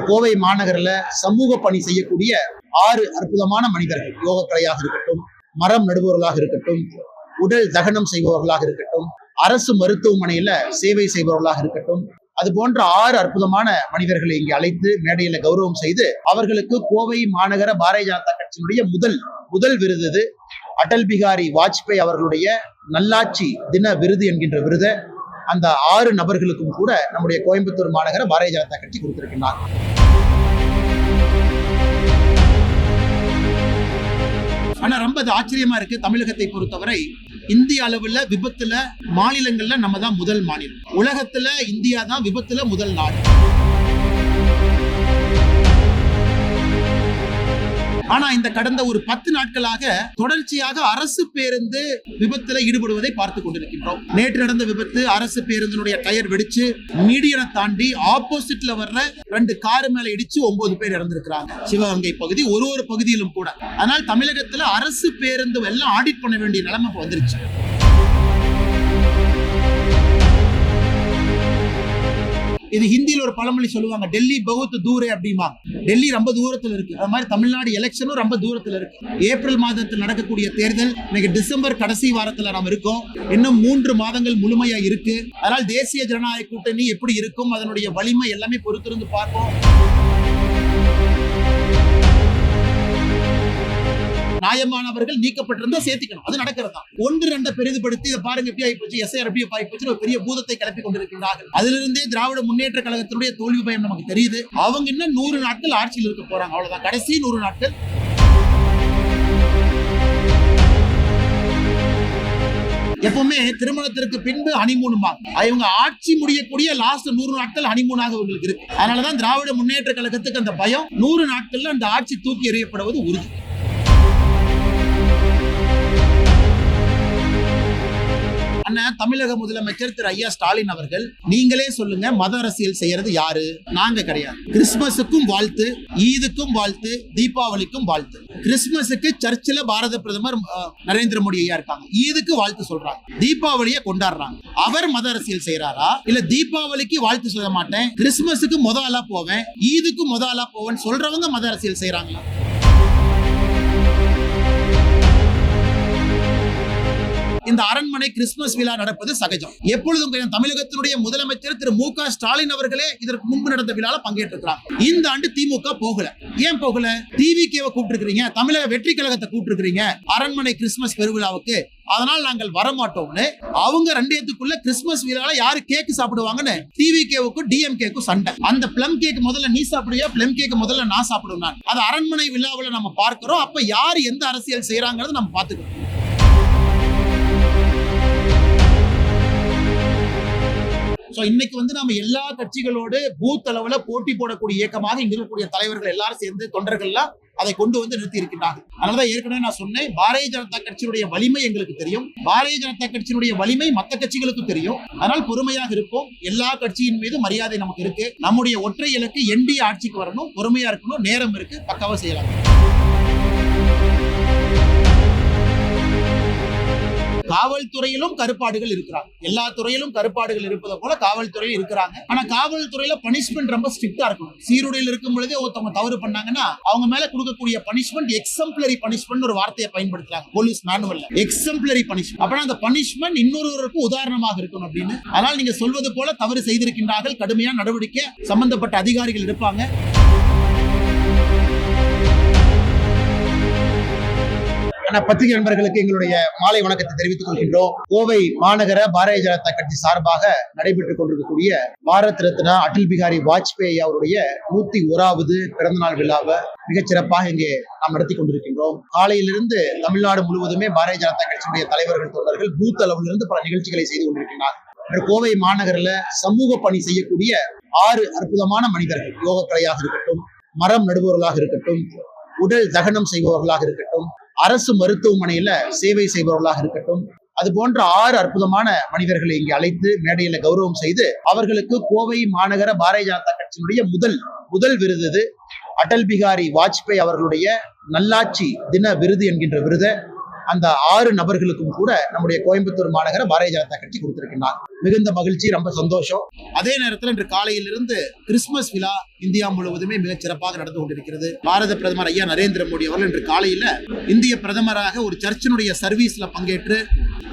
கோவை மாநகரில் சமூக பணி செய்யக்கூடிய ஆறு அற்புதமான மனிதர்கள். யோகக்கலையாக இருக்கட்டும் மரம் நடுபவர்களாக இருக்கட்டும் உடல் தகனம் செய்பவர்களாக இருக்கட்டும் அரசு மருத்துவமனையில சேவை செய்பவர்களாக இருக்கட்டும் அது போன்ற ஆறு அற்புதமான மனிதர்களை இங்கே அழைத்து மேடையில கௌரவம் செய்து அவர்களுக்கு கோவை மாநகர பாரதிய ஜனதா கட்சியினுடைய முதல் முதல் விருது அடல் பிகாரி வாஜ்பாய் அவர்களுடைய நல்லாட்சி தின விருது என்கின்ற விருதை அந்த ஆறு நபர்களுக்கும் கூட நம்முடைய கோயம்புத்தூர் மாநகர பாரதிய ஜனதா கட்சி கொடுத்திருக்கின்றார். ஆனா ரொம்ப அது ஆச்சரியமா இருக்கு. தமிழகத்தை பொறுத்தவரை இந்திய அளவுல விபத்துல மாநிலங்கள்ல நம்ம தான் முதல் மாநிலம். உலகத்துல இந்தியா தான் விபத்துல முதல் நாடு. ஆனா இந்த கடந்த ஒரு பத்து நாட்களாக தொடர்ச்சியாக அரசு பேருந்து விபத்துல ஈடுபடுவதை பார்த்து கொண்டிருக்கின்றோம். நேற்று நடந்த விபத்து அரசு பேருந்தினுடைய டயர் வெடிச்சு மீடியனை தாண்டி ஆப்போசிட்ல வர்ற ரெண்டு காரு மேல இடிச்சு ஒன்பது பேர் இறந்திருக்கிறாங்க. சிவகங்கை பகுதி ஒரு ஒரு பகுதியிலும் கூட. அதனால் தமிழகத்துல அரசு பேருந்து எல்லாம் ஆடிட் பண்ண வேண்டிய நிலைமை வந்துருச்சு. இது ஹிந்தியில் ஒரு பழமொழி சொல்லுவாங்க டெல்லி பகுத்து தூரே அப்படிமா டெல்லி ரொம்ப தூரத்தில் இருக்கு. அது மாதிரி தமிழ்நாடு எலெக்ஷனும் ரொம்ப தூரத்தில் இருக்கு. ஏப்ரல் மாதத்தில் நடக்கக்கூடிய தேர்தல் இன்னைக்கு டிசம்பர் கடைசி வாரத்தில் நாம் இருக்கோம். இன்னும் மூன்று மாதங்கள் முழுமையா இருக்கு. அதனால் தேசிய ஜனநாயக கூட்டணி எப்படி இருக்கும் அதனுடைய வலிமை எல்லாமே பொறுத்திருந்து பார்ப்போம். நியாயமானவர்கள் நீக்கப்பட்டிருந்தா சேர்த்திக்கணும். அது நடக்கிறது? தான் ஒன்று ரெண்டை பெரிதுபடுத்தி இதை பாருங்க எப்படி ஆயிப்போச்சு எஸ்ஐஆர் எப்படி ஆயிப்போச்சு ஒரு பெரிய பூதத்தை கிளப்பி கொண்டிருக்கிறார்கள் அதிலிருந்தே திராவிட முன்னேற்ற கழகத்தினுடைய தோல்வி பயம் நமக்கு தெரியுது. அவங்க இன்னும் நூறு நாட்கள் ஆட்சியில் இருக்க போறாங்க. அவ்வளவுதான். கடைசி நூறு நாட்கள். எப்பவுமே திருமணத்திற்கு பின்பு ஹனிமூனுமா இவங்க ஆட்சி முடியக்கூடிய லாஸ்ட் நூறு நாட்கள் ஹனிமூனாக இவங்களுக்கு இருக்கு. அதனாலதான் திராவிட முன்னேற்ற கழகத்துக்கு அந்த பயம் நூறு நாட்கள்ல அந்த ஆட்சி தூக்கி எறியப்படுவது உறுதி. அண்ணன் தமிழக முதலமைச்சர் திரு ஐயா ஸ்டாலின் அவர்கள் நீங்களே சொல்லுங்க மத அரசியல் செய்யறது யாரு? நாங்க கிடையாது. கிறிஸ்துமஸுக்கும் வாழ்த்து ஈதுக்கும் வாழ்த்து தீபாவளிக்கும் வாழ்த்து. கிறிஸ்துமஸுக்கு சர்ச்சில் பாரத பிரதமர் நரேந்திர மோடி ஐயா இருக்காங்க. ஈதுக்கு வாழ்த்து சொல்றாங்க. தீபாவளியை கொண்டாடுறாங்க. அவர் மத அரசியல் செய்யறாரா இல்ல தீபாவளிக்கு வாழ்த்து சொல்ல மாட்டேன் கிறிஸ்துமஸுக்கு முதலா போவேன் ஈதுக்கு முதலா போவேன் சொல்றவங்க மத அரசியல் செய்யறாங்களா இந்த அரண்மனை கிறிஸ்துமஸ் விழா நடப்பது சகஜம். எப்பொழுதும் தமிழகத்தினுடைய முதலமைச்சர் திரு மு க ஸ்டாலின் அவர்களே இதற்கு முன்பு நடந்த விழால பங்கேற்றிருக்கிறார் இந்த ஆண்டு திமுக போகல. ஏன் போகல? டிவிகேவை கூப்பிட்டுருக்கீங்க தமிழக வெற்றி கழகத்தை கூப்பிட்டுருக்கீங்க அரண்மனை கிறிஸ்துமஸ் பெருவிழாவுக்கு. அதனால் நாங்கள் வரமாட்டோம்னு. அவங்க ரெண்டேத்துக்குள்ள கிறிஸ்துமஸ் விழால யாரு கேக் சாப்பிடுவாங்கன்னு டிவிகேவுக்கும் டிஎம்கேக்கும் சண்டை. அந்த பிளம் கேக் முதல்ல நீ சாப்பிடுவியா? பிளம் கேக் முதல்ல நான் சாப்பிடுவேன் அது அரண்மனை விழாவில் நம்ம பார்க்கிறோம். அப்ப யார் எந்த அரசியல் செய்யறாங்கிறத நம்ம பாத்துக்கிறோம் சோ இன்னைக்கு வந்து நம்ம எல்லா கட்சிகளோடு பூத் அளவுல போட்டி போடக்கூடிய இயக்கமாக இங்க இருக்கக்கூடிய தலைவர்கள் எல்லாரும் சேர்ந்து தொண்டர்கள்லாம் அதை கொண்டு வந்து நிறுத்தி இருக்கின்றாங்க. அதனாலதான் ஏற்கனவே நான் சொன்னேன் பாரதிய ஜனதா கட்சியினுடைய வலிமை எங்களுக்கு தெரியும். பாரதிய ஜனதா கட்சியினுடைய வலிமை மற்ற கட்சிகளுக்கும் தெரியும். அதனால் பொறுமையாக இருப்போம். எல்லா கட்சியின் மீது மரியாதை நமக்கு இருக்கு. நம்முடைய ஒற்றை இலக்கு என்டிஏ ஆட்சிக்கு வரணும். பொறுமையா இருக்கணும். நேரம் இருக்கு. பக்காவா செய்யலாம். காவல்துறையிலும் கருப்பாடுகள் இருக்கிறாங்க. எல்லா துறையிலும் கருப்பாடுகள் இருப்பதை போல காவல்துறையில் இருக்கிறாங்க. ஆனா காவல்துறையில பனிஷ்மெண்ட் ரொம்ப ஸ்ட்ரிக்டா இருக்கணும். சீருடையில் இருக்கும் பொழுதே ஒருத்தவங்க தவறு பண்ணாங்கன்னா அவங்க மேல கொடுக்கக்கூடிய பனிஷ்மெண்ட் எக்ஸம்பிளரி பனிஷ்மெண்ட் ஒரு வார்த்தையை பயன்படுத்துறாங்க. போலீஸ் மேனுவல்ல எக்ஸம்பிளரி பனிஷ்மெண்ட் அப்பனா அந்த பனிஷ்மெண்ட் இன்னொருவருக்கு உதாரணமாக இருக்கணும் அப்படின்னு. அதனால் நீங்க சொல்வது போல தவறு செய்திருக்கின்றார்கள். கடுமையான நடவடிக்கை சம்பந்தப்பட்ட அதிகாரிகள் இருப்பாங்க. பத்திரிகை நண்பர்களுக்கு எங்களுடைய மாலை வணக்கத்தை தெரிவித்துக் கொள்கின்றோம். கோவை மாநகர பாரதிய ஜனதா கட்சி சார்பாக நடைபெற்றுக் கொண்டிருக்கக்கூடிய பாரத் ரத்னா அடல் பிகாரி வாஜ்பேயி அவருடைய நூத்தி ஓராவது பிறந்தநாள் விழாவை மிகச் சிறப்பாக இங்கே நாம் நடத்தி கொண்டிருக்கின்றோம். காலையிலிருந்து தமிழ்நாடு முழுவதுமே பாரதிய ஜனதா கட்சியினுடைய தலைவர்கள் தொண்டர்கள் பூத் அளவிலிருந்து பல நிகழ்ச்சிகளை செய்து கொண்டிருக்கிறார். கோவை மாநகரில் சமூக பணி செய்யக்கூடிய ஆறு அற்புதமான மனிதர்கள் யோகக்கலையாக இருக்கட்டும் மரம் நடுபவர்களாக இருக்கட்டும் உடல் தகனம் செய்பவர்களாக இருக்கட்டும் அரசு மருத்துவமனையில சேவை செய்பவர்களாக இருக்கட்டும் அது போன்ற ஆறு அற்புதமான மனிதர்களை இங்கே அழைத்து மேடையில கௌரவம் செய்து அவர்களுக்கு கோவை மாநகர பாரதிய ஜனதா கட்சியினுடைய முதல் முதல் விருது இது. அடல் பிகாரி வாஜ்பாய் அவர்களுடைய நல்லாட்சி தின விருது என்கின்ற விருதை அந்த ஆறு நபர்களுக்கும் கூட நம்முடைய கோயம்புத்தூர் மாநகர பாரதிய ஜனதா கட்சி கொடுத்திருக்கின்றார். மிகுந்த மகிழ்ச்சி ரொம்ப சந்தோஷம். அதே நேரத்தில் இன்று காலையிலிருந்து கிறிஸ்துமஸ் விழா இந்தியா முழுவதுமே மிகச் சிறப்பாக நடந்து கொண்டிருக்கிறது. பாரத பிரதமர் ஐயா நரேந்திர மோடி அவர்கள் இன்று காலையில இந்திய பிரதமராக ஒரு சர்ச்சினுடைய சர்வீஸ்ல பங்கேற்று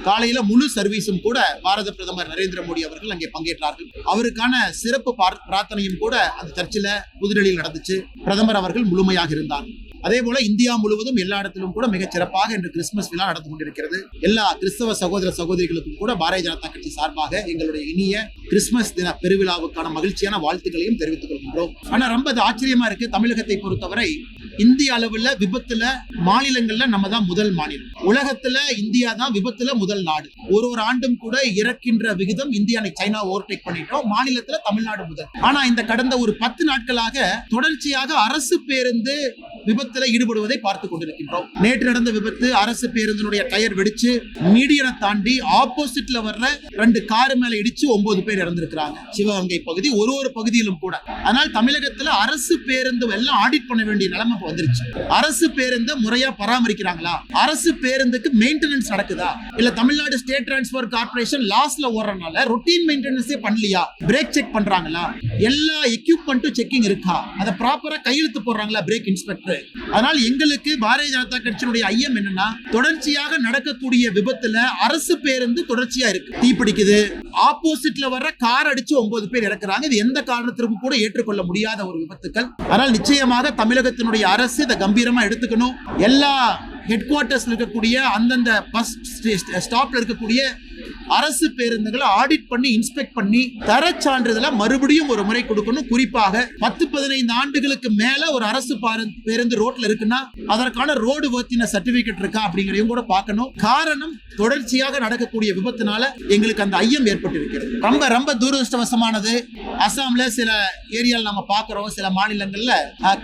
காலையில முழு சர்வீஸும் கூட பாரத பிரதமர் நரேந்திர மோடி அவர்கள் அங்கே பங்கேற்றார்கள். அவருக்கான சிறப்பு பார்- பிரார்த்தனையும் கூட அந்த சர்ச்சில் புதுடெல்லியில் நடந்துச்சு. பிரதமர் அவர்கள் முழுமையாக இருந்தார். அதே போல இந்தியா முழுவதும் எல்லா இடத்திலும் கூட மிக சிறப்பாக இன்று கிறிஸ்துமஸ் விழா நடந்து கொண்டிருக்கிறது. எல்லா கிறிஸ்தவ சகோதர சகோதரிகளுக்கும் கூட பாரதிய ஜனதா கட்சி சார்பாக எங்களுடைய இனிய கிறிஸ்துமஸ் தின பெருவிழாவுக்கான மகிழ்ச்சியான வாழ்த்துக்களையும் தெரிவித்துக் கொள்கின்றோம். ஆனா ரொம்ப அது ஆச்சரியமா இருக்கு. தமிழகத்தை பொறுத்தவரை இந்திய அளவுல விபத்துல மாநிலங்கள்ல நம்ம தான் முதல் மாநிலம். உலகத்துல இந்தியா தான் விபத்துல முதல் நாடு. ஒரு ஒரு ஆண்டும் கூட இறக்கின்ற விகிதம் இந்தியா சைனா ஓவர்டேக் பண்ணிட்டோம். மாநிலத்துல தமிழ்நாடு முதல். ஆனா இந்த கடந்த ஒரு பத்து நாட்களாக தொடர்ச்சியாக அரசு பேருந்து விபத்துல ஈடுபடுவதை பார்த்து கொண்டிருக்கின்றோம். நேற்று நடந்த விபத்து அரசு பேருந்தினுடைய டயர் வெடிச்சு மீடியனை தாண்டி ஆப்போசிட்ல வர்ற ரெண்டு கார் மேல இடிச்சு ஒன்பது பேர் இறந்திருக்கிறாங்க. சிவகங்கை பகுதி ஒரு ஒரு பகுதியிலும் கூட. ஆனால் தமிழகத்துல அரசு பேருந்து எல்லாம் ஆடிட் பண்ண வேண்டிய நிலைமை வந்துருச்சு. அரசு பேருந்தை முறையா பராமரிக்கிறாங்களா? அரசு பேருந்துக்கு மெயின்டெனன்ஸ் நடக்குதா? இல்ல தமிழ்நாடு ஸ்டேட் டிரான்ஸ்போர்ட் கார்பரேஷன் லாஸ்ல ஓடுறதுனால ரொட்டீன் மெயின்டெனன்ஸே பண்ணலையா? பிரேக் செக் பண்றாங்களா? எல்லா எக்யூப்மெண்ட்டும் செக்கிங் இருக்கா? அதை ப்ராப்பராக கையெழுத்து போடுறாங்களா பிரேக் இன்ஸ்பெக்டர் அதனால் எங்களுக்கு பாரதிய ஜனதா கட்சியினுடைய ஐயம் என்னன்னா தொடர்ச்சியாக நடக்கக்கூடிய விபத்துல அரசு பேருந்து தொடர்ச்சியா இருக்கு. தீப்பிடிக்குது ஆப்போசிட்ல வர்ற கார் அடிச்சு ஒன்பது பேர் இறக்குறாங்க. இது எந்த காரணத்திற்கும் கூட ஏற்றுக்கொள்ள முடியாத ஒரு விபத்துக்கள். ஆனால் நிச்சயமாக தமிழகத்தினுடைய அரசு இதை கம்பீரமா எடுத்துக்கணும். எல்லா ஹெட் குவார்ட்டர்ஸ்ல இருக்கக்கூடிய அந்தந்த பஸ் ஸ்டாப்ல இருக்கக்கூடிய அரசு பேருந்துகளை ஆடிட் பண்ணி இன்ஸ்பெக்ட் பண்ணி தர சான்றிதழை மறுபடியும் ஒரு முறை கொடுக்கணும். குறிப்பாக பத்து பதினைந்து ஆண்டுகளுக்கு மேல ஒரு அரசு பாரு- பேருந்து ரோட்ல இருக்குன்னா அதற்கான ரோடு வர்த்தின சர்டிபிகேட் இருக்கா அப்படிங்கறதையும் கூட பார்க்கணும். காரணம் தொடர்ச்சியாக நடக்கக்கூடிய விபத்தினால எங்களுக்கு அந்த ஐயம் ஏற்பட்டிருக்கிறது. ரொம்ப ரொம்ப துரதிருஷ்டவசமானது. அசாம்ல சில ஏரியால நம்ம பார்க்கிறோம் சில மாநிலங்கள்ல.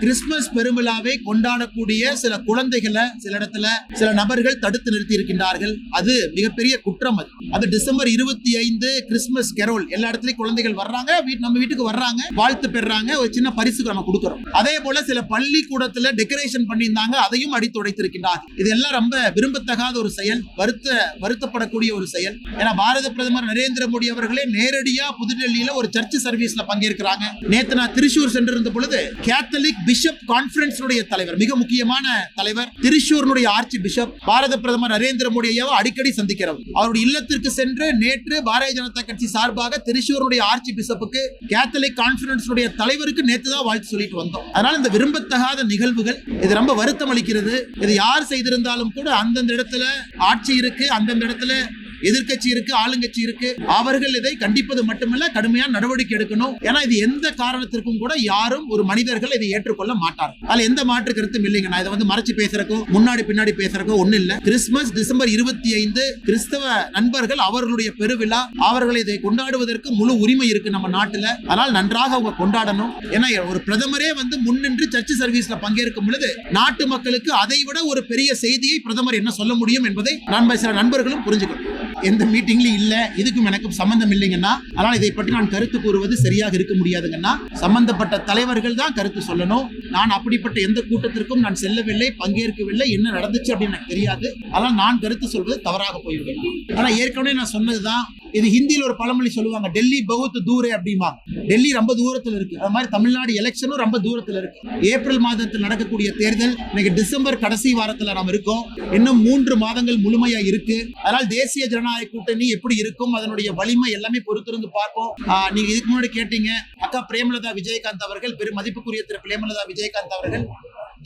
கிறிஸ்துமஸ் பெருவிழாவை கொண்டாடக்கூடிய சில குழந்தைகளை சில இடத்துல சில நபர்கள் தடுத்து நிறுத்தி இருக்கின்றார்கள் அது மிகப்பெரிய குற்றம் அது. அது டிசம்பர் இருபத்தி ஐந்து கிறிஸ்துமஸ் கெரோல். எல்லா இடத்துலயும் குழந்தைகள் வர்றாங்க நம்ம வீட்டுக்கு வர்றாங்க வாழ்த்து பெறாங்க ஒரு சின்ன பரிசு நம்ம கொடுக்குறோம். அதே போல சில பள்ளிக்கூடத்துல டெக்கரேஷன் பண்ணியிருந்தாங்க அதையும் அடித்து உடைத்திருக்கின்றார்கள் இதெல்லாம் ரொம்ப விரும்பத்தகாத ஒரு செயல் வருத்த வருத்தப்படக்கூடிய ஒரு செயல். ஏன்னா பாரத பிரதமர் நரேந்திர மோடி அவர்களே நேரடியா புதுடெல்லியில ஒரு சர்ச் சர்வீஸ்ல பங்கேற்கிறாங்க. நேத்து நான் திருச்சூர் சென்றிருந்த பொழுது கேத்தலிக் பிஷப் கான்ஃபரன்ஸ் தலைவர் மிக முக்கியமான தலைவர் திருச்சூர்னுடைய ஆர்ச்சி பிஷப் பாரத பிரதமர் நரேந்திர மோடியை அடிக்கடி சந்திக்கிறவர். அவருடைய இல்லத்திற்கு சென்று நேற்று பாரதிய ஜனதா கட்சி சார்பாக திருச்சூருடைய ஆர்ச்சி பிஷப்புக்கு கேத்தலிக் கான்ஃபரன்ஸ் தலைவருக்கு நேற்று தான் வாழ்த்து சொல்லிட்டு வந்தோம். அதனால இந்த விரும்பத்தகாத நிகழ்வுகள் இது ரொம்ப வருத்தம் அளிக்கிறது. இது யார் செய்திருந்தாலும் கூட அந்தந்த இடத்துல ஆட்சி இருக்கு அந்தந்த இடத்துல எதிர்க்கட்சி இருக்கு ஆளுங்கட்சி இருக்கு. அவர்கள் இதை கண்டிப்பது மட்டுமல்ல கடுமையான நடவடிக்கை எடுக்கணும். ஏன்னா இது எந்த காரணத்திற்கும் கூட யாரும் ஒரு மனிதர்கள் இதை ஏற்றுக்கொள்ள மாட்டார் அதுல எந்த மாற்று கருத்தும் இல்லைங்க. நான் இதை வந்து மறைச்சு பேசுறக்கோ முன்னாடி பின்னாடி பேசுறக்கோ ஒண்ணு இல்ல. கிறிஸ்துமஸ் டிசம்பர் இருபத்தி ஐந்து கிறிஸ்தவ நண்பர்கள் அவர்களுடைய பெருவிழா அவர்கள் இதை கொண்டாடுவதற்கு முழு உரிமை இருக்கு நம்ம நாட்டுல. அதனால் நன்றாக அவங்க கொண்டாடணும். ஏன்னா ஒரு பிரதமரே வந்து முன்னின்று சர்ச் சர்வீஸ்ல பங்கேற்கும் பொழுது நாட்டு மக்களுக்கு அதை விட ஒரு பெரிய செய்தியை பிரதமர் என்ன சொல்ல முடியும் என்பதை நான் சில நண்பர்களும் புரிஞ்சுக்கணும். எந்த மீட்டிங்லயும் இல்ல இதுக்கும் எனக்கும் சம்பந்தம் இல்லைங்கன்னா அதனால இதை பற்றி நான் கருத்து கூறுவது சரியாக இருக்க முடியாதுங்கன்னா சம்பந்தப்பட்ட தலைவர்கள் தான் கருத்து சொல்லணும். நான் அப்படிப்பட்ட எந்த கூட்டத்திற்கும் நான் செல்லவில்லை பங்கேற்கவில்லை என்ன நடந்துச்சு அப்படின்னு எனக்கு தெரியாது. அதனால் நான் கருத்து சொல்வது தவறாக போய்விடும். ஆனா ஏற்கனவே நான் சொன்னதுதான் இது ஹிந்தியில் ஒரு பழமொழி சொல்லுவாங்க டெல்லி பகுத்து தூரே அப்படிமா டெல்லி ரொம்ப தூரத்துல இருக்கு. அது மாதிரி தமிழ்நாடு எலெக்ஷனும் ரொம்ப தூரத்துல இருக்கு. ஏப்ரல் மாதத்தில் நடக்கக்கூடிய தேர்தல் இன்னைக்கு டிசம்பர் கடைசி வாரத்துல நாம் இருக்கோம். இன்னும் மூன்று மாதங்கள் முழுமையா இருக்கு. அதனால் தேசிய ஜனநாயக கூட்டணி எப்படி இருக்கும் அதனுடைய வலிமை எல்லாமே பொறுத்திருந்து பார்ப்போம். ஆஹ் நீங்க இதுக்கு முன்னாடி கேட்டீங்க அக்கா பிரேமலதா விஜயகாந்த் அவர்கள் பெரும் மதிப்புக்குரிய திரு பிரேமலதா விஜயகாந்த் அவர்கள்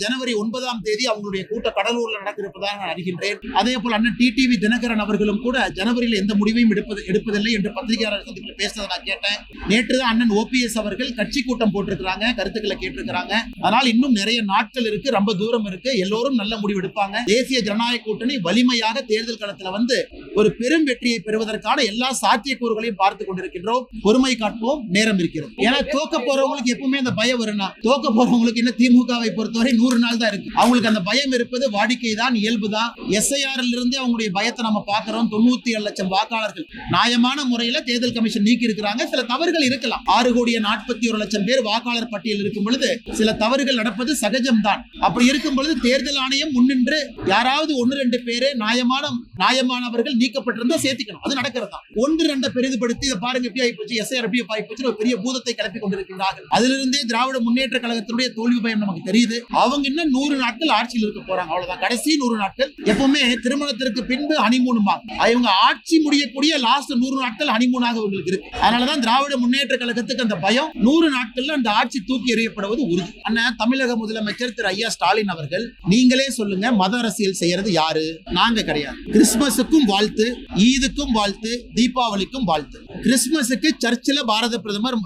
ஜனவரி ஒன்பதாம் தேதி அவங்களுடைய கூட்டம் கடலூர்ல நடத்திருப்பதாக நான் அறிகின்றேன். அதே போல் அண்ணன் டிடிவி தினகரன் அவர்களும் கூட ஜனவரியில் எந்த முடிவையும் எடுப்பது எடுப்பதில்லை என்று பத்திரிகையாளர் சந்திப்பில் பேசுறதை நான் கேட்டேன் நேற்று தான் அண்ணன் ஓபிஎஸ் அவர்கள் கட்சி கூட்டம் போட்டிருக்கிறாங்க கருத்துக்களை கேட்டிருக்கிறாங்க. அதனால் இன்னும் நிறைய நாட்கள் இருக்கு ரொம்ப தூரம் இருக்கு. எல்லோரும் நல்ல முடிவு எடுப்பாங்க. தேசிய ஜனநாயக கூட்டணி வலிமையாக தேர்தல் களத்துல வந்து ஒரு பெரும் வெற்றியை பெறுவதற்கான எல்லா சாத்தியக்கூறுகளையும் பார்த்து கொண்டிருக்கின்றோம். பொறுமை காட்போம் நேரம் இருக்கிறது. ஏன்னா தோக்க போறவங்களுக்கு எப்பவுமே அந்த பயம் வரும்னா தோக்க போறவங்களுக்கு என்ன திமுகவை பொறுத்தவரை நூறு நாள் தான் இருக்கு. அவங்களுக்கு அந்த பயம் இருப்பது வாடிக்கை தான் இயல்பு தான். எஸ்ஐஆர்ல இருந்து அவங்களுடைய பயத்தை நம்ம பார்க்கிறோம். தொண்ணூத்தி ஏழு லட்சம் வாக்காளர்கள் நியாயமான முறையில தேர்தல் கமிஷன் நீக்கி இருக்கிறாங்க. சில தவறுகள் இருக்கலாம். ஆறு கோடியே நாற்பத்தி ஒரு லட்சம் பேர் வாக்காளர் பட்டியல் இருக்கும் பொழுது சில தவறுகள் நடப்பது சகஜம்தான். அப்படி இருக்கும் பொழுது தேர்தல் ஆணையம் முன்னின்று யாராவது ஒன்னு ரெண்டு பேரு நியாயமான நியாயமானவர்கள் நீக்கப்பட்டிருந்தா சேர்த்திக்கணும். அது நடக்கிறது? தான் ஒன்று ரெண்டை பெரிதுபடுத்தி இதை பாருங்க எப்படி ஆயிப்போச்சு. எஸ்ஐஆர் எப்படி ஆயிப்போச்சு ஒரு பெரிய பூதத்தை கிளப்பி கொண்டிருக்கிறார்கள் அதிலிருந்தே திராவிட முன்னேற்ற கழகத்தினுடைய தோல்வி பயம் நமக்கு தெரியுது. அவங்க இன்னும் நூறு நாட்கள் ஆட்சியில் இருக்க போறாங்க. அவ்வளவுதான். கடைசி நூறு நாட்கள் எப்பவுமே திருமணத்திற்கு பின்பு ஹனிமூனுமா இவங்க ஆட்சி முடியக்கூடிய லாஸ்ட் நூறு நாட்கள் ஹனிமூனாக இவங்களுக்கு இருக்கு. அதனாலதான் திராவிட முன்னேற்ற கழகத்துக்கு அந்த பயம் நூறு நாட்கள்ல அந்த ஆட்சி தூக்கி எறியப்படுவது உறுதி. அண்ணா தமிழக முதலமைச்சர் திரு ஐயா ஸ்டாலின் அவர்கள் நீங்களே சொல்லுங்க மத அரசியல் செய்யறது யாரு? நாங்க கிடையாது. கிறிஸ்துமஸுக்கும் வாழ்த்து. ஈதுக்கும் வாழ்த்து தீபாவளிக்கும் வாழ்த்து. கிறிஸ்துமஸுக்கு சர்ச்சில் பாரத பிரதமர்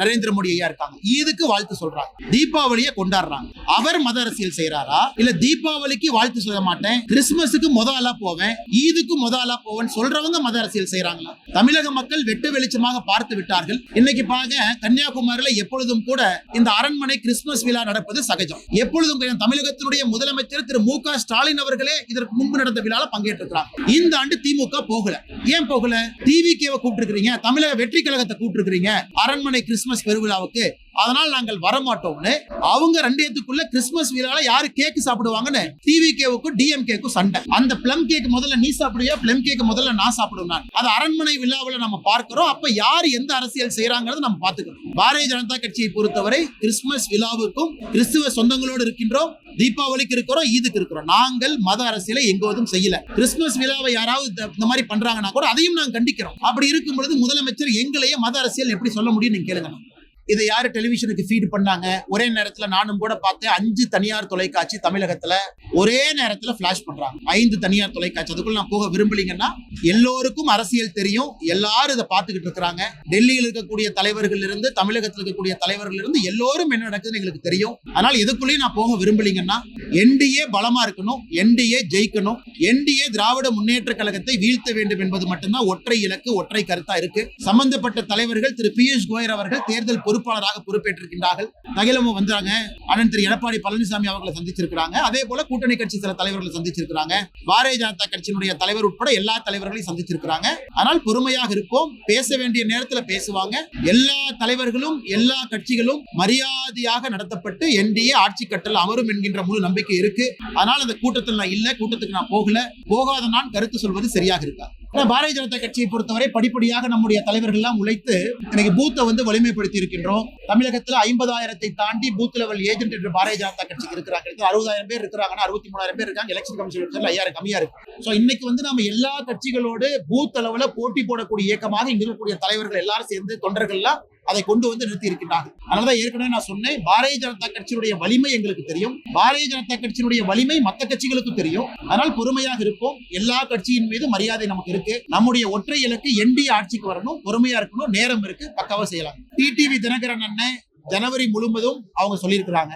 நரேந்திர மோடி ஐயா இருக்காங்க. ஈதுக்கு வாழ்த்து சொல்றாங்க. தீபாவளியை கொண்டாடுறாங்க. அவர் மத அரசியல் செய்யறாரா இல்ல தீபாவளிக்கு வாழ்த்து சொல்ல மாட்டேன். கிறிஸ்துமஸுக்கு முத ஆளா போவேன். ஈதுக்கு முத ஆளா போவேன் சொல்றவங்க மத அரசியல் செய்யறாங்களா தமிழக மக்கள் வெட்ட வெளிச்சமாக பார்த்து விட்டார்கள். இன்னைக்கு பாருங்க கன்னியாகுமரியில எப்பொழுதும் கூட இந்த அரண்மனை கிறிஸ்துமஸ் விழா நடப்பது சகஜம். எப்பொழுதும் தமிழகத்தினுடைய முதலமைச்சர் திரு மு க ஸ்டாலின் அவர்களே இதற்கு முன்பு நடந்த விழால பங்கேற்றிருக்கிறாங்க. இந்த ஆண்டு திமுக போகல. ஏன் போகல? டிவிகேவை கூப்பிட்டு தமிழக வெற்றி கழகத்தை கூப்பிட்டு அரண்மனை Christmas más Perú en la boqué. அதனால் நாங்கள் வரமாட்டோம்னு அவங்க ரெண்டேத்துக்குள்ள கிறிஸ்துமஸ் வீரால யாரு கேக் சாப்பிடுவாங்கன்னு டிவிகேவுக்கும் டிஎம்கேக்கும் சண்டை. அந்த பிளம் கேக் முதல்ல நீ சாப்பிடுவியா? பிளம் கேக் முதல்ல நான் சாப்பிடுவேன் நான். அது அரண்மனை விழாவில் நம்ம பார்க்கிறோம். அப்ப யார் எந்த அரசியல் செய்யறாங்கிறத நம்ம பார்த்துக்கணும் பாரதிய ஜனதா கட்சியை பொறுத்தவரை கிறிஸ்துமஸ் விழாவுக்கும் கிறிஸ்துவ சொந்தங்களோடு இருக்கின்றோம். தீபாவளிக்கு இருக்கிறோம் ஈதுக்கு இருக்கிறோம். நாங்கள் மத அரசியலை எங்கோதும் செய்யல. கிறிஸ்துமஸ் விழாவை யாராவது இந்த- மாதிரி பண்றாங்கன்னா கூட அதையும் நாங்கள் கண்டிக்கிறோம். அப்படி இருக்கும் பொழுது முதலமைச்சர் எங்களையே மத அரசியல் எப்படி சொல்ல முடியும் நீங்க கேளுங்க. இதை யாரு டெலிவிஷனுக்கு ஃபீட் பண்ணாங்க? ஒரே நேரத்துல நானும் கூட பார்த்தேன் அஞ்சு தனியார் தொலைக்காட்சி தமிழகத்துல ஒரே நேரத்துல ஃப்ளாஷ் பண்றாங்க. ஐந்து தனியார் தொலைக்காட்சி. அதுக்குள்ள நான் போக விரும்பலீங்கன்னா எல்லோருக்கும் அரசியல் தெரியும். எல்லாரும் இதை பார்த்துக்கிட்டு இருக்கிறாங்க. டெல்லியில் இருக்கக்கூடிய தலைவர்கள் இருந்து தமிழகத்தில் இருக்கக்கூடிய தலைவர்கள் இருந்து எல்லோரும் என்ன நடக்குதுன்னு எங்களுக்கு தெரியும். அதனால இதுக்குள்ளேயும் நான் போக விரும்பலீங்கன்னா என்டிஏ பலமா இருக்கணும். என்டிஏ ஜெயிக்கணும். என்டிஏ திராவிட முன்னேற்ற கழகத்தை வீழ்த்த வேண்டும் என்பது மட்டும்தான் ஒற்றை இலக்கு ஒற்றை கருத்தா இருக்கு. சம்பந்தப்பட்ட தலைவர்கள் திரு பியூஷ் கோயர் அவர்கள் தேர்தல் பொறுப்பாளராக பொறுப்பேற்றிருக்கின்றார்கள். தகிலமும் வந்தாங்க அண்ணன் திரு எடப்பாடி பழனிசாமி அவர்களை சந்திச்சிருக்கிறாங்க. அதே போல கூட்டணி கட்சி சில தலைவர்களை சந்திச்சிருக்கிறாங்க. பாரதிய ஜனதா கட்சியினுடைய தலைவர் உட்பட எல்லா தலைவர்களையும் சந்திச்சிருக்கிறாங்க. ஆனால் பொறுமையாக இருப்போம். பேச வேண்டிய நேரத்தில் பேசுவாங்க. எல்லா தலைவர்களும் எல்லா கட்சிகளும் மரியாதையாக நடத்தப்பட்டு என்டிஏ ஆட்சி கட்டல் அமரும் என்கின்ற முழு நம்பிக்கை இருக்கு. அதனால் அந்த கூட்டத்தில் நான் இல்ல கூட்டத்துக்கு நான் போகல. போகாத நான் கருத்து சொல்வது சரியாக இருக்கா பாரதிய ஜனதா கட்சியை பொறுத்தவரை படிப்படியாக நம்முடைய தலைவர்கள் எல்லாம் உழைத்து இன்னைக்கு பூத்தை வந்து வலிமைப்படுத்தி இருக்கின்றோம் தமிழகத்துல ஐம்பதாயிரத்தை தாண்டி பூத் லெவல் ஏஜென்ட் என்று பாரதிய ஜனதா கட்சிக்கு இருக்கிறாங்க. அறுபதாயிரம் பேர் இருக்கிறாங்கன்னா அறுபத்தி மூணாயிரம் பேர் இருக்காங்க. எலெக்ஷன் கமிஷன் ஐயாயிரம் கம்மியா இருக்கு. சோ இன்னைக்கு வந்து நம்ம எல்லா கட்சிகளோடு பூத் அளவுல போட்டி போடக்கூடிய இயக்கமாக இங்க இருக்கக்கூடிய தலைவர்கள் எல்லாரும் சேர்ந்து தொண்டர்கள்லாம் அதை கொண்டு வந்து நிறுத்தி இருக்கின்றார்கள் அதனாலதான் ஏற்கனவே நான் சொன்னேன் பாரதிய ஜனதா கட்சியினுடைய வலிமை எங்களுக்கு தெரியும். பாரதிய ஜனதா கட்சியினுடைய வலிமை மற்ற கட்சிகளுக்கும் தெரியும். அதனால் பொறுமையாக இருப்போம். எல்லா கட்சியின் மீது மரியாதை நமக்கு இருக்கு. நம்முடைய ஒற்றை இலக்கு என்டிஏ ஆட்சிக்கு வரணும் பொறுமையா இருக்கணும் நேரம் இருக்கு பக்காவா செய்யலாம். டிடிவி தினகரன் அண்ணன் ஜனவரி முழுவதும் அவங்க சொல்லியிருக்கிறாங்க.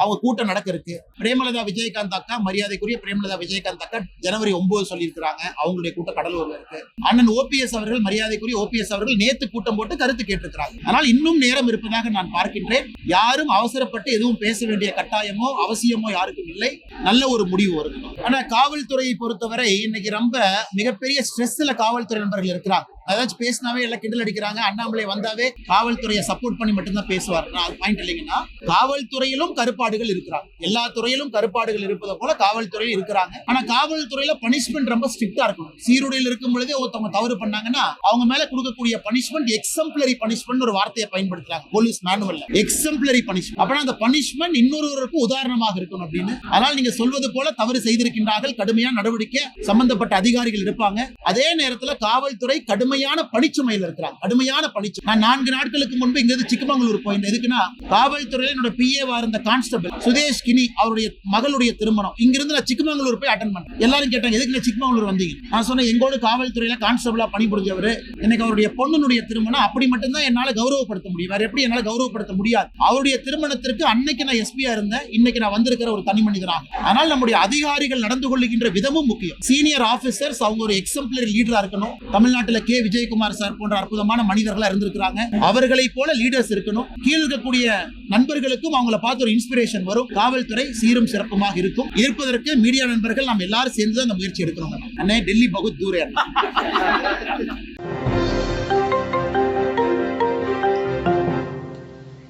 அவங்க கூட்டம் நடக்க இருக்கு. பிரேமலதா விஜயகாந்த் அக்கா மரியாதைக்குரிய பிரேமலதா விஜயகாந்த் அக்கா ஜனவரி ஒன்பது சொல்லியிருக்கிறாங்க. அவங்களுடைய கூட்டம் கடலூர்ல இருக்கு. அண்ணன் ஓபிஎஸ் அவர்கள் மரியாதைக்குரிய ஓபிஎஸ் அவர்கள் நேத்து கூட்டம் போட்டு கருத்து கேட்டிருக்கிறாங்க. ஆனால் இன்னும் நேரம் இருப்பதாக நான் பார்க்கின்றேன். யாரும் அவசரப்பட்டு எதுவும் பேச வேண்டிய கட்டாயமோ அவசியமோ யாருக்கும் இல்லை. நல்ல ஒரு முடிவு வரும் ஆனா காவல்துறையை பொறுத்தவரை இன்னைக்கு ரொம்ப மிகப்பெரிய ஸ்ட்ரெஸ்ல காவல்துறை நண்பர்கள் இருக்கிறாங்க. அதாச்சும் பேசினாவே எல்லாம் கிண்டல் அடிக்கிறாங்க. அண்ணாமலை வந்தாவே காவல்துறையை சப்போர்ட் பண்ணி மட்டும்தான் பேசுவார். நான் அது பாயிண்ட் இல்லைங்கன்னா காவல்துறையிலும் கருப்பாடுகள் இருக்கிறாங்க. எல்லா துறையிலும் கருப்பாடுகள் இருப்பதை போல காவல்துறையில் இருக்கிறாங்க. ஆனா காவல்துறையில பனிஷ்மெண்ட் ரொம்ப ஸ்ட்ரிக்டா இருக்கும் சீருடையில் இருக்கும் பொழுதே ஒருத்தவங்க தவறு பண்ணாங்கன்னா அவங்க மேல கொடுக்கக்கூடிய பனிஷ்மெண்ட் எக்ஸம்பிளரி பனிஷ்மெண்ட் ஒரு வார்த்தையை பயன்படுத்துறாங்க. போலீஸ் மேனுவல்ல எக்ஸம்பிளரி பனிஷ்மெண்ட் அப்படின்னா அந்த பனிஷ்மெண்ட் இன்னொருவருக்கு உதாரணமாக இருக்கணும் அப்படின்னு. அதனால நீங்க சொல்வது போல தவறு செய்திருக்கின்றார்கள். கடுமையான நடவடிக்கை சம்பந்தப்பட்ட அதிகாரிகள் இருப்பாங்க அதே நேரத்துல காவல்துறை கடுமை கடுமையான பணிச்சுமையில் இருக்கிறார். கடுமையான பணிச்சு நான் நான்கு நாட்களுக்கு முன்பு இங்கிருந்து சிக்கமங்களூர் போயிருந்தேன். எதுக்குன்னா காவல்துறையில என்னோட பிஏவா இருந்த கான்ஸ்டபிள் சுதேஷ் கினி அவருடைய மகளுடைய திருமணம். இங்கிருந்து நான் சிக்கமங்களூர் போய் அட்டன் பண்ணேன் எல்லாரும் கேட்டாங்க எதுக்கு நான் சிக்கமங்களூர் வந்தீங்க? நான் சொன்னேன் எங்கோடு காவல்துறையில கான்ஸ்டபிளா பணிபுரிஞ்சவர். எனக்கு அவருடைய பொண்ணுடைய திருமணம். அப்படி மட்டும்தான் என்னால கௌரவப்படுத்த முடியும். வேற எப்படி என்னால கௌரவப்படுத்த முடியாது? அவருடைய திருமணத்திற்கு அன்னைக்கு நான் எஸ்பியா இருந்தேன். இன்னைக்கு நான் வந்திருக்கிற ஒரு தனி மனிதனாக ஆனால் நம்முடைய அதிகாரிகள் நடந்து கொள்ளுகின்ற விதமும் முக்கியம். சீனியர் ஆபிசர்ஸ் அவங்க ஒரு எக்ஸம்பிளரி லீடரா இருக்கணும். தமிழ்நாட்டில் கே விஜயகுமார் சார் போன்ற அற்புதமான மனிதர்களா இருந்திருக்கிறாங்க. அவர்களை போல லீடர்ஸ் இருக்கணும். கீழ் இருக்கக்கூடிய நண்பர்களுக்கும் அவங்கள பார்த்து ஒரு இன்ஸ்பிரேஷன் வரும். காவல்துறை சீரும் சிறப்புமாக இருக்கும். இருப்பதற்கு மீடியா நண்பர்கள் நாம் எல்லாரும் சேர்ந்து அந்த முயற்சி எடுக்கணும் அண்ணே டெல்லி பகுத் தூரே.